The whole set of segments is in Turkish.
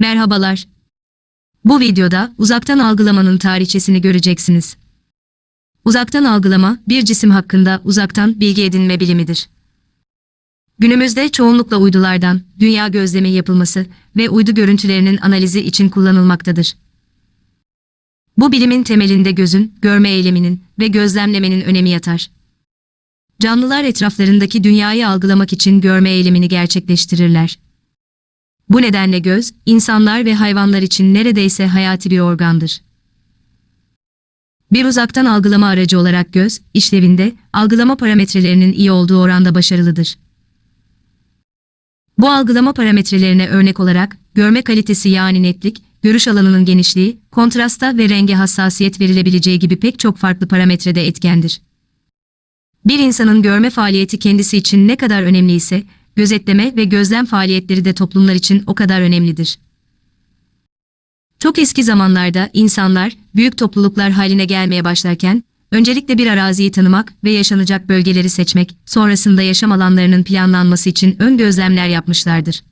Merhabalar. Bu videoda uzaktan algılamanın tarihçesini göreceksiniz. Uzaktan algılama, bir cisim hakkında uzaktan bilgi edinme bilimidir. Günümüzde çoğunlukla uydulardan dünya gözlemi yapılması ve uydu görüntülerinin analizi için kullanılmaktadır. Bu bilimin temelinde gözün, görme eyleminin ve gözlemlemenin önemi yatar. Canlılar etraflarındaki dünyayı algılamak için görme eylemini gerçekleştirirler. Bu nedenle göz, insanlar ve hayvanlar için neredeyse hayati bir organdır. Bir uzaktan algılama aracı olarak göz, işlevinde, algılama parametrelerinin iyi olduğu oranda başarılıdır. Bu algılama parametrelerine örnek olarak, görme kalitesi yani netlik, görüş alanının genişliği, kontrasta ve renge hassasiyet verilebileceği gibi pek çok farklı parametrede etkendir. Bir insanın görme faaliyeti kendisi için ne kadar önemli ise, gözetleme ve gözlem faaliyetleri de toplumlar için o kadar önemlidir. Çok eski zamanlarda insanlar büyük topluluklar haline gelmeye başlarken, öncelikle bir araziyi tanımak ve yaşanacak bölgeleri seçmek, sonrasında yaşam alanlarının planlanması için ön gözlemler yapmışlardır.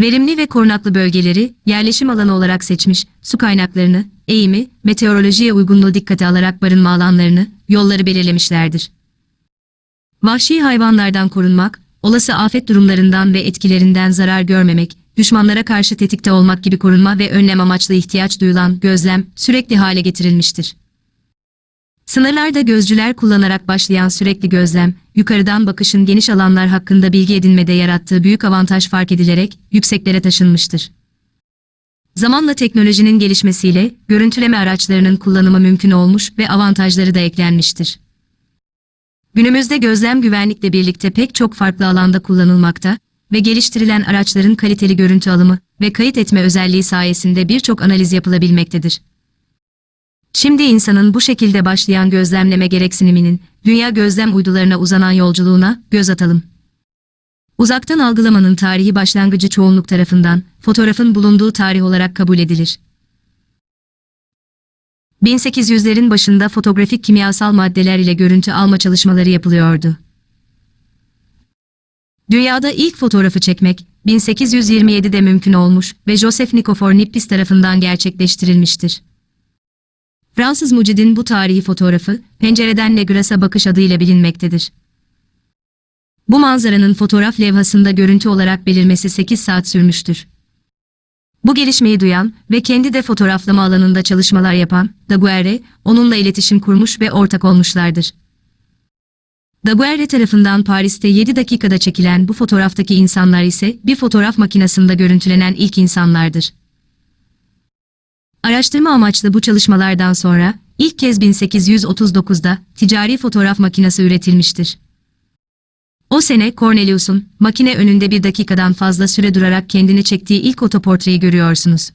Verimli ve korunaklı bölgeleri yerleşim alanı olarak seçmiş, su kaynaklarını, eğimi, meteorolojiye uygunluğu dikkate alarak barınma alanlarını, yolları belirlemişlerdir. Vahşi hayvanlardan korunmak, olası afet durumlarından ve etkilerinden zarar görmemek, düşmanlara karşı tetikte olmak gibi korunma ve önlem amaçlı ihtiyaç duyulan gözlem sürekli hale getirilmiştir. Sınırlarda gözcüler kullanarak başlayan sürekli gözlem, yukarıdan bakışın geniş alanlar hakkında bilgi edinmede yarattığı büyük avantaj fark edilerek yükseklere taşınmıştır. Zamanla teknolojinin gelişmesiyle görüntüleme araçlarının kullanımı mümkün olmuş ve avantajları da eklenmiştir. Günümüzde gözlem güvenlikle birlikte pek çok farklı alanda kullanılmakta ve geliştirilen araçların kaliteli görüntü alımı ve kayıt etme özelliği sayesinde birçok analiz yapılabilmektedir. Şimdi insanın bu şekilde başlayan gözlemleme gereksiniminin dünya gözlem uydularına uzanan yolculuğuna göz atalım. Uzaktan algılamanın tarihi başlangıcı çoğunluk tarafından fotoğrafın bulunduğu tarih olarak kabul edilir. 1800'lerin başında fotoğrafik kimyasal maddeler ile görüntü alma çalışmaları yapılıyordu. Dünyada ilk fotoğrafı çekmek 1827'de mümkün olmuş ve Joseph Nikifor Nippes tarafından gerçekleştirilmiştir. Fransız mucidin bu tarihi fotoğrafı pencereden Negras'a bakış adıyla bilinmektedir. Bu manzaranın fotoğraf levhasında görüntü olarak belirmesi 8 saat sürmüştür. Bu gelişmeyi duyan ve kendi de fotoğraflama alanında çalışmalar yapan Daguerre, onunla iletişim kurmuş ve ortak olmuşlardır. Daguerre tarafından Paris'te 7 dakikada çekilen bu fotoğraftaki insanlar ise bir fotoğraf makinesinde görüntülenen ilk insanlardır. Araştırma amaçlı bu çalışmalardan sonra ilk kez 1839'da ticari fotoğraf makinesi üretilmiştir. O sene Cornelius'un makine önünde bir dakikadan fazla süre durarak kendini çektiği ilk otoportreyi görüyorsunuz.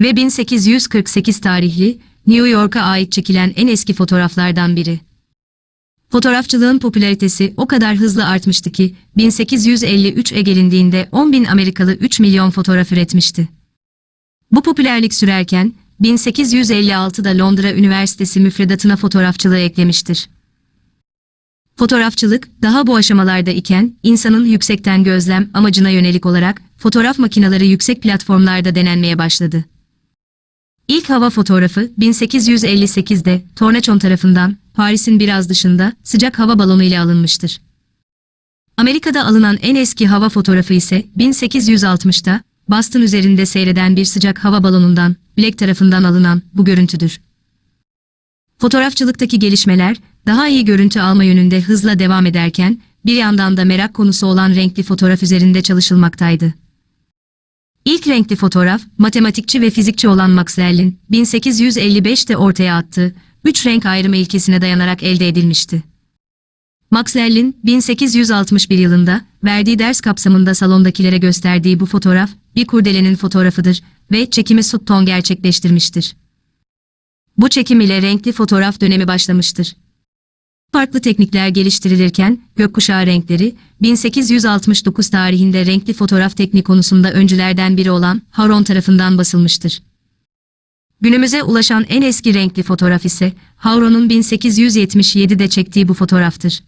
Ve 1848 tarihli New York'a ait çekilen en eski fotoğraflardan biri. Fotoğrafçılığın popülaritesi o kadar hızlı artmıştı ki 1853'e gelindiğinde 10 bin Amerikalı 3 milyon fotoğraf üretmişti. Bu popülerlik sürerken 1856'da Londra Üniversitesi müfredatına fotoğrafçılığı eklemiştir. Fotoğrafçılık daha bu aşamalarda iken insanın yüksekten gözlem amacına yönelik olarak fotoğraf makineleri yüksek platformlarda denenmeye başladı. İlk hava fotoğrafı 1858'de Tornachon tarafından Paris'in biraz dışında sıcak hava balonu ile alınmıştır. Amerika'da alınan en eski hava fotoğrafı ise 1860'da Boston üzerinde seyreden bir sıcak hava balonundan Black tarafından alınan bu görüntüdür. Fotoğrafçılıktaki gelişmeler daha iyi görüntü alma yönünde hızla devam ederken bir yandan da merak konusu olan renkli fotoğraf üzerinde çalışılmaktaydı. İlk renkli fotoğraf, matematikçi ve fizikçi olan Maxwell'in 1855'te ortaya attığı üç renk ayrımı ilkesine dayanarak elde edilmişti. Maxwell'in 1861 yılında verdiği ders kapsamında salondakilere gösterdiği bu fotoğraf bir kurdelenin fotoğrafıdır ve çekimi Sutton gerçekleştirmiştir. Bu çekim ile renkli fotoğraf dönemi başlamıştır. Farklı teknikler geliştirilirken gökkuşağı renkleri 1869 tarihinde renkli fotoğraf teknik konusunda öncülerden biri olan Haron tarafından basılmıştır. Günümüze ulaşan en eski renkli fotoğraf ise Hauron'un 1877'de çektiği bu fotoğraftır.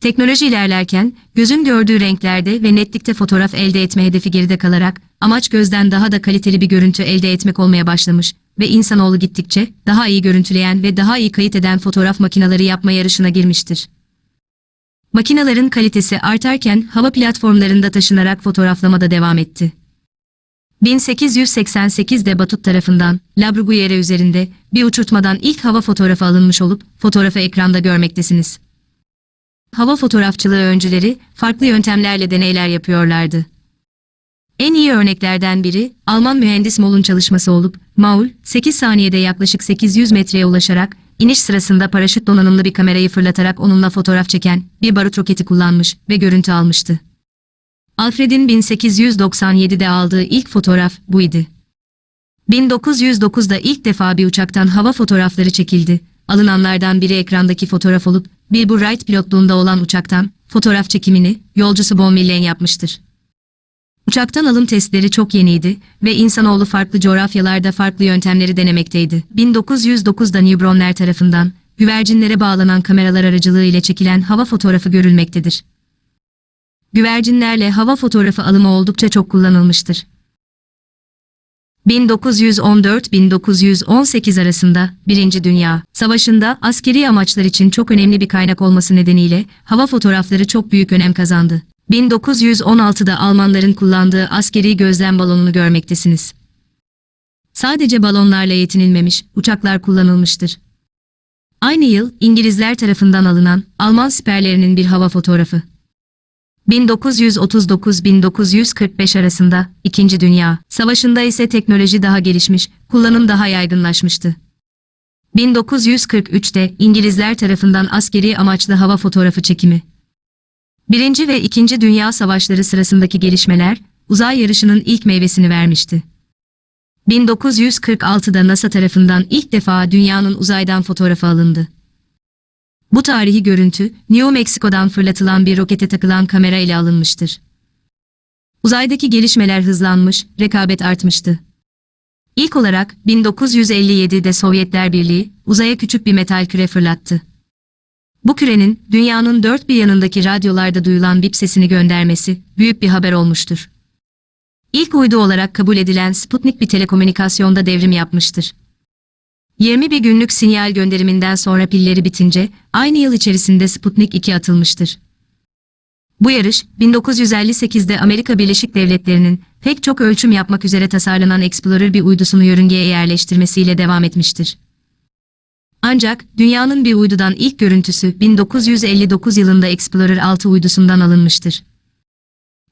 Teknoloji ilerlerken, gözün gördüğü renklerde ve netlikte fotoğraf elde etme hedefi geride kalarak, amaç gözden daha da kaliteli bir görüntü elde etmek olmaya başlamış ve insanoğlu gittikçe daha iyi görüntüleyen ve daha iyi kayıt eden fotoğraf makineleri yapma yarışına girmiştir. Makinelerin kalitesi artarken hava platformlarında taşınarak fotoğraflamada devam etti. 1888'de Batut tarafından Labruguiere üzerinde bir uçurtmadan ilk hava fotoğrafı alınmış olup fotoğrafı ekranda görmektesiniz. Hava fotoğrafçılığı öncüleri farklı yöntemlerle deneyler yapıyorlardı. En iyi örneklerden biri Alman mühendis Moll'un çalışması olup Maul 8 saniyede yaklaşık 800 metreye ulaşarak iniş sırasında paraşüt donanımlı bir kamerayı fırlatarak onunla fotoğraf çeken bir barut roketi kullanmış ve görüntü almıştı. Alfred'in 1897'de aldığı ilk fotoğraf buydu. 1909'da ilk defa bir uçaktan hava fotoğrafları çekildi. Alınanlardan biri ekrandaki fotoğraf olup Wilbur Wright pilotluğunda olan uçaktan fotoğraf çekimini yolcusu Millen yapmıştır. Uçaktan alım testleri çok yeniydi ve insanoğlu farklı coğrafyalarda farklı yöntemleri denemekteydi. 1909'da Newbronner tarafından güvercinlere bağlanan kameralar aracılığı ile çekilen hava fotoğrafı görülmektedir. Güvercinlerle hava fotoğrafı alımı oldukça çok kullanılmıştır. 1914-1918 arasında Birinci Dünya Savaşı'nda askeri amaçlar için çok önemli bir kaynak olması nedeniyle hava fotoğrafları çok büyük önem kazandı. 1916'da Almanların kullandığı askeri gözlem balonunu görmektesiniz. Sadece balonlarla yetinilmemiş, uçaklar kullanılmıştır. Aynı yıl İngilizler tarafından alınan Alman siperlerinin bir hava fotoğrafı. 1939-1945 arasında İkinci Dünya Savaşı'nda ise teknoloji daha gelişmiş, kullanım daha yaygınlaşmıştı. 1943'te İngilizler tarafından askeri amaçlı hava fotoğrafı çekimi. Birinci ve İkinci Dünya Savaşları sırasındaki gelişmeler, uzay yarışının ilk meyvesini vermişti. 1946'da NASA tarafından ilk defa dünyanın uzaydan fotoğrafı alındı. Bu tarihi görüntü, New Mexico'dan fırlatılan bir rokete takılan kamera ile alınmıştır. Uzaydaki gelişmeler hızlanmış, rekabet artmıştı. İlk olarak 1957'de Sovyetler Birliği uzaya küçük bir metal küre fırlattı. Bu kürenin dünyanın dört bir yanındaki radyolarda duyulan bip sesini göndermesi büyük bir haber olmuştur. İlk uydu olarak kabul edilen Sputnik bir telekomünikasyonda devrim yapmıştır. 21 günlük sinyal gönderiminden sonra pilleri bitince aynı yıl içerisinde Sputnik 2 atılmıştır. Bu yarış 1958'de Amerika Birleşik Devletleri'nin pek çok ölçüm yapmak üzere tasarlanan Explorer bir uydusunu yörüngeye yerleştirmesiyle devam etmiştir. Ancak dünyanın bir uydudan ilk görüntüsü 1959 yılında Explorer 6 uydusundan alınmıştır.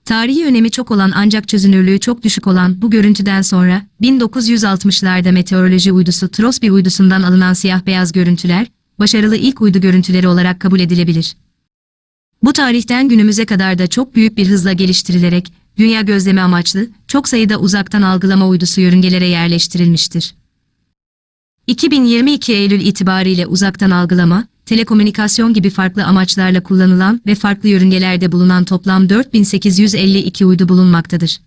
Tarihi önemi çok olan ancak çözünürlüğü çok düşük olan bu görüntüden sonra 1960'larda meteoroloji uydusu Trosby uydusundan alınan siyah-beyaz görüntüler, başarılı ilk uydu görüntüleri olarak kabul edilebilir. Bu tarihten günümüze kadar da çok büyük bir hızla geliştirilerek, dünya gözleme amaçlı, çok sayıda uzaktan algılama uydusu yörüngelere yerleştirilmiştir. 2022 Eylül itibariyle uzaktan algılama, telekomünikasyon gibi farklı amaçlarla kullanılan ve farklı yörüngelerde bulunan toplam 4852 uydu bulunmaktadır.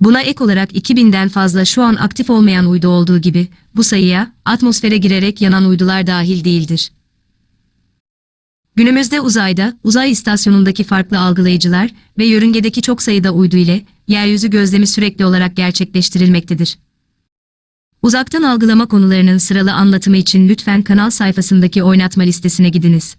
Buna ek olarak 2000'den fazla şu an aktif olmayan uydu olduğu gibi, bu sayıya atmosfere girerek yanan uydular dahil değildir. Günümüzde uzayda, uzay istasyonundaki farklı algılayıcılar ve yörüngedeki çok sayıda uydu ile yeryüzü gözlemi sürekli olarak gerçekleştirilmektedir. Uzaktan algılama konularının sıralı anlatımı için lütfen kanal sayfasındaki oynatma listesine gidiniz.